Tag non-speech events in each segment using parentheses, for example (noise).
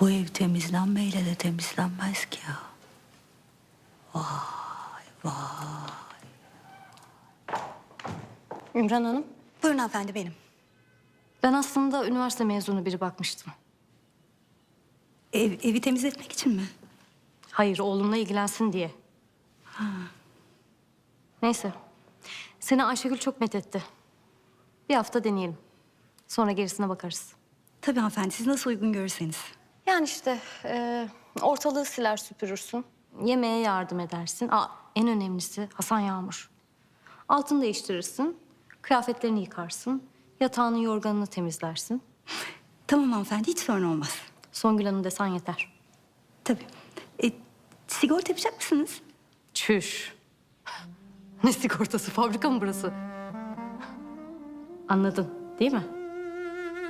Bu ev temizlenmeyle de temizlenmez ki ya. Ümran Hanım, Buyurun hanımefendi benim. ben aslında üniversite mezunu biri bakmıştım. Ev, evi temizletmek için mi? Hayır, oğlumla ilgilensin diye. Neyse, seni Ayşegül çok methetti. Bir hafta deneyelim. Sonra gerisine bakarız. Tabii hanımefendi siz nasıl uygun görürseniz. Yani işte e, ortalığı siler süpürürsün. Yemeğe yardım edersin. Aa, en önemlisi Hasan Yağmur. Altını değiştirirsin. Kıyafetlerini yıkarsın. Yatağını, yorganını temizlersin. Tamam hanımefendi hiç sorun olmaz. Songül Hanım desen yeter. Tabii. E, sigorta yapacak mısınız? Çüş. Ne sigortası? Fabrika mı burası? Anladın değil mi?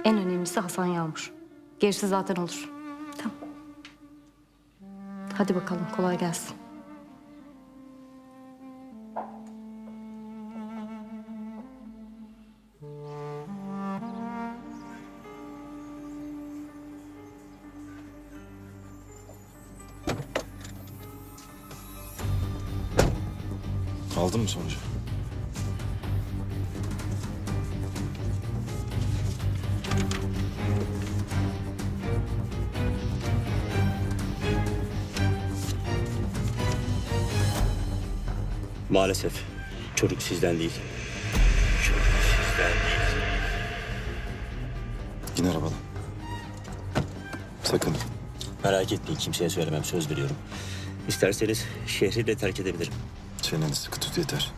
En önemlisi Hasan Yağmur. Gerisi zaten olur. Tamam. Hadi bakalım kolay gelsin. Aldın mı sonucu? Maalesef çocuk sizden değil. Çocuk sizden değil. İn arabadan. Sakın. Merak etmeyin kimseye söylemem söz veriyorum. İsterseniz şehri de terk edebilirim. Çeneni sıkı tut yeter.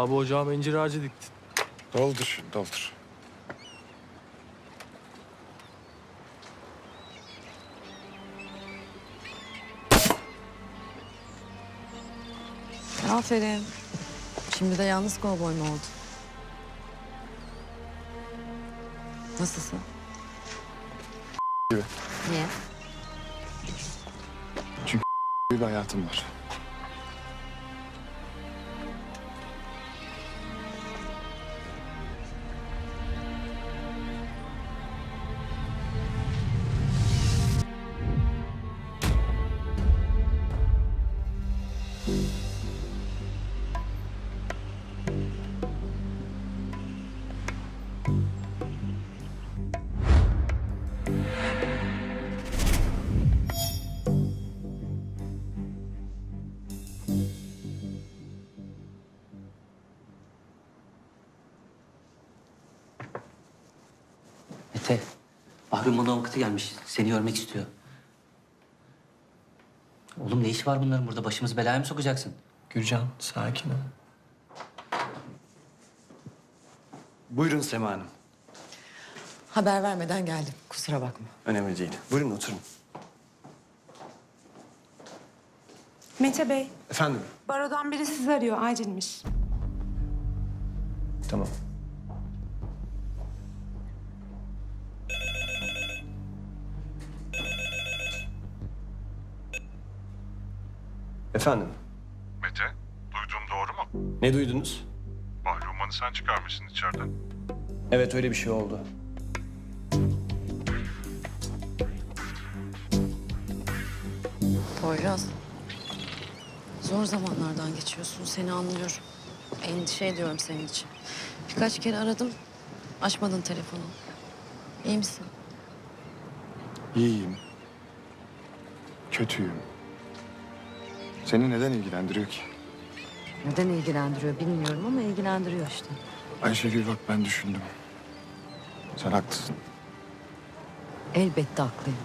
Abi ocağıma incir ağacı diktin. Doldur şunu doldur. Aferin. Şimdi de yalnız kovboy mu oldu? Nasılsın? Gibi. Niye? (laughs) Bir hayatım var. Mete, Bahri Moda avukatı gelmiş. Seni görmek istiyor. Oğlum ne işi var bunların burada? Başımızı belaya mı sokacaksın? Gürcan sakin ol. Buyurun Sema Hanım. Haber vermeden geldim. Kusura bakma. Önemli değil. Buyurun oturun. Mete Bey, Efendim? barodan biri sizi arıyor, acilmiş. Tamam. Efendim? Mete, duyduğum doğru mu? Ne duydunuz? Bahruman'ı sen çıkarmışsın içeriden. Evet öyle bir şey oldu. Poyraz. Zor zamanlardan geçiyorsun. Seni anlıyorum. Endişe ediyorum senin için. Birkaç kere aradım. Açmadın telefonu. İyi misin? İyiyim. Kötüyüm. Seni neden ilgilendiriyor ki? Neden ilgilendiriyor bilmiyorum ama ilgilendiriyor işte. Ayşegül bak ben düşündüm. Sen haklısın. Elbette haklıyım.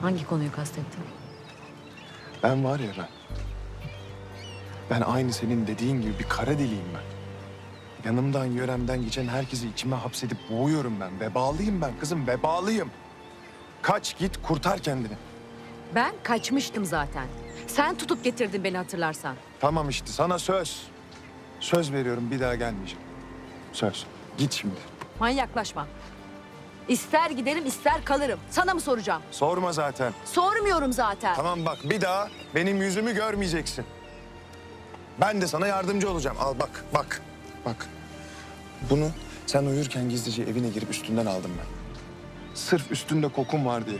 Hangi konuyu kastettin? Ben var ya ben. Ben aynı senin dediğin gibi bir kara deliyim ben. Yanımdan, yöremden geçen herkesi içime hapsedip boğuyorum ben. Vebalıyım ben kızım, vebalıyım. Kaç git kurtar kendini. Ben kaçmıştım zaten. Sen tutup getirdin beni hatırlarsan. Tamam işte sana söz. Söz veriyorum bir daha gelmeyeceğim. Söz. Git şimdi. Manyaklaşma. İster giderim ister kalırım. Sana mı soracağım? Sorma zaten. Sormuyorum zaten. Tamam bak bir daha benim yüzümü görmeyeceksin. Ben de sana yardımcı olacağım. Al bak bak bak. Bunu sen uyurken gizlice evine girip üstünden aldım ben. Sırf üstünde kokun var diye.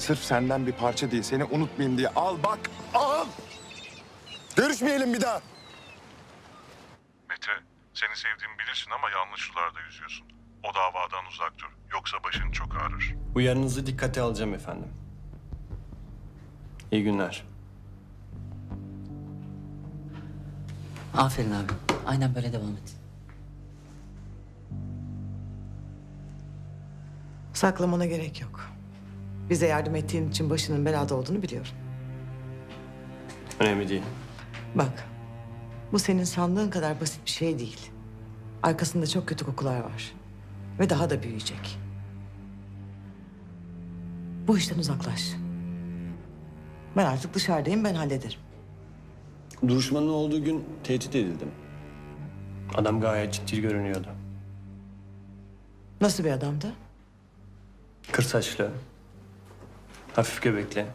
Sırf senden bir parça diye seni unutmayayım diye. Al bak al. Görüşmeyelim bir daha. Mete, seni sevdiğimi bilirsin ama yanlış sularda yüzüyorsun. O davadan uzak dur. Yoksa başın çok ağrır. Uyarınızı dikkate alacağım efendim. İyi günler. Aferin abi. Aynen böyle devam et. Saklamana gerek yok. Bize yardım ettiğin için başının belada olduğunu biliyorum. Önemli değil. Bak, bu senin sandığın kadar basit bir şey değil. Arkasında çok kötü kokular var. Ve daha da büyüyecek. Bu işten uzaklaş. Ben artık dışarıdayım, ben hallederim. Duruşmanın olduğu gün tehdit edildim. Adam gayet ciddi görünüyordu. Nasıl bir adamdı? Kır saçlı, hafif göbekli,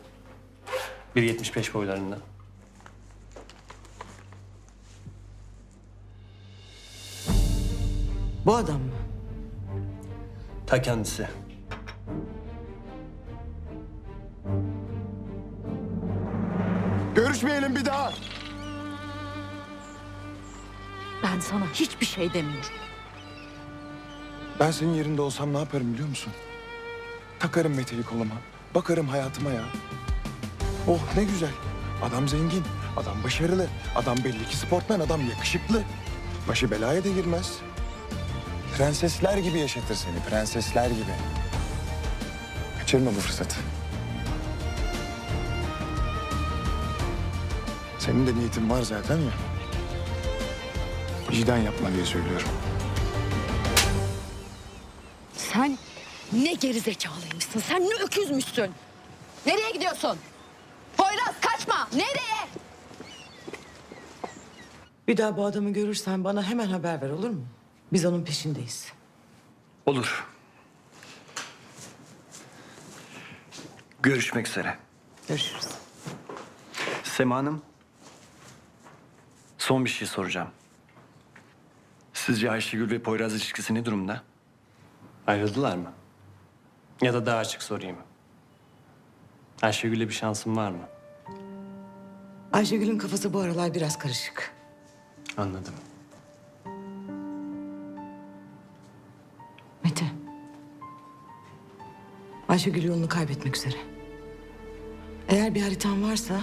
1.75 boylarında. Bu adam mı? Ta kendisi. Görüşmeyelim bir daha. Ben sana hiçbir şey demiyorum. Ben senin yerinde olsam ne yaparım biliyor musun? Takarım Mete'yi koluma. Bakarım hayatıma ya. Oh ne güzel. Adam zengin, adam başarılı, adam belli ki sportmen, adam yakışıklı. Başı belaya da girmez. Prensesler gibi yaşatır seni, prensesler gibi. Kaçırma bu fırsatı. Senin de niyetin var zaten ya. Vicdan yapma diye söylüyorum. Sen ne gerizekalıymışsın. Sen ne öküzmüşsün. Nereye gidiyorsun? Poyraz kaçma. Nereye? Bir daha bu adamı görürsen bana hemen haber ver olur mu? Biz onun peşindeyiz. Olur. Görüşmek üzere. Görüşürüz. Sema Hanım. Son bir şey soracağım. Sizce Ayşegül ve Poyraz ilişkisi ne durumda? Ayrıldılar mı? Ya da daha açık sorayım. Ayşegül'le bir şansın var mı? Ayşegül'ün kafası bu aralar biraz karışık. Anladım. Mete. Ayşegül yolunu kaybetmek üzere. Eğer bir haritan varsa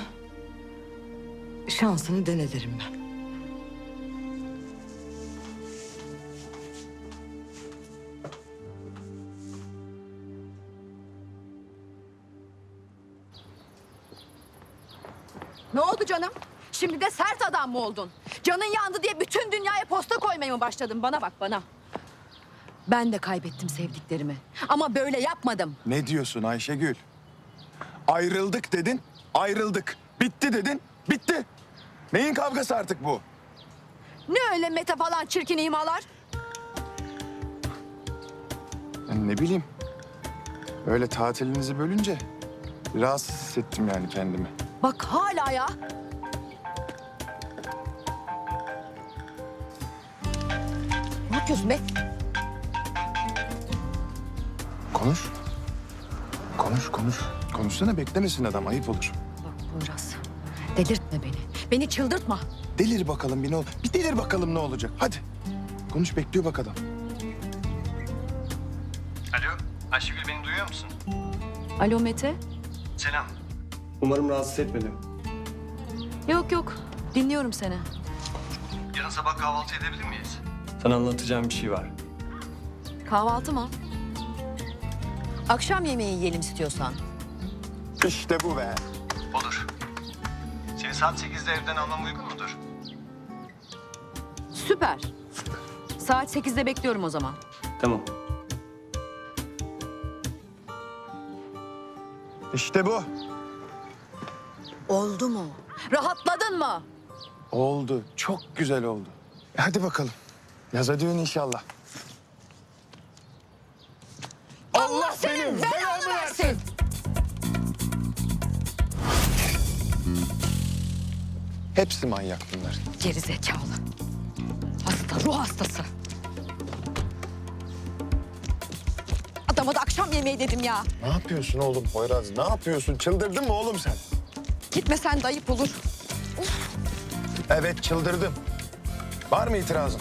şansını dene derim ben. Adam mı oldun? Canın yandı diye bütün dünyaya posta koymaya mı başladın? Bana bak bana. Ben de kaybettim sevdiklerimi. Ama böyle yapmadım. Ne diyorsun Ayşegül? Ayrıldık dedin, ayrıldık. Bitti dedin, bitti. Neyin kavgası artık bu? Ne öyle meta falan çirkin imalar? Ben ne bileyim. Öyle tatilinizi bölünce rahatsız hissettim yani kendimi. Bak hala ya. Yapıyorsun be? Konuş. Konuş, konuş. Konuşsana beklemesin adam, ayıp olur. Bak Poyraz, delirtme beni. Beni çıldırtma. Delir bakalım bir ne ol. Bir delir bakalım ne olacak. Hadi. Konuş bekliyor bak adam. Alo, Ayşegül beni duyuyor musun? Alo Mete. Selam. Umarım rahatsız etmedim. Yok yok, dinliyorum seni. Yarın sabah kahvaltı edebilir miyiz? Sana anlatacağım bir şey var. Kahvaltı mı? Akşam yemeği yiyelim istiyorsan. İşte bu be. Olur. Seni saat 8'de evden almam uygun mudur? Süper. Saat 8'de bekliyorum o zaman. Tamam. İşte bu. Oldu mu? Rahatladın mı? Oldu. Çok güzel oldu. E hadi bakalım. Yaza düğün inşallah. Allah senin belanı versin. Hepsi manyak bunlar. Geri zekalı. Hasta, ruh hastası. Adama da akşam yemeği dedim ya. Ne yapıyorsun oğlum Poyraz? Ne yapıyorsun? Çıldırdın mı oğlum sen? Gitmesen de ayıp olur. Evet çıldırdım. Var mı itirazın?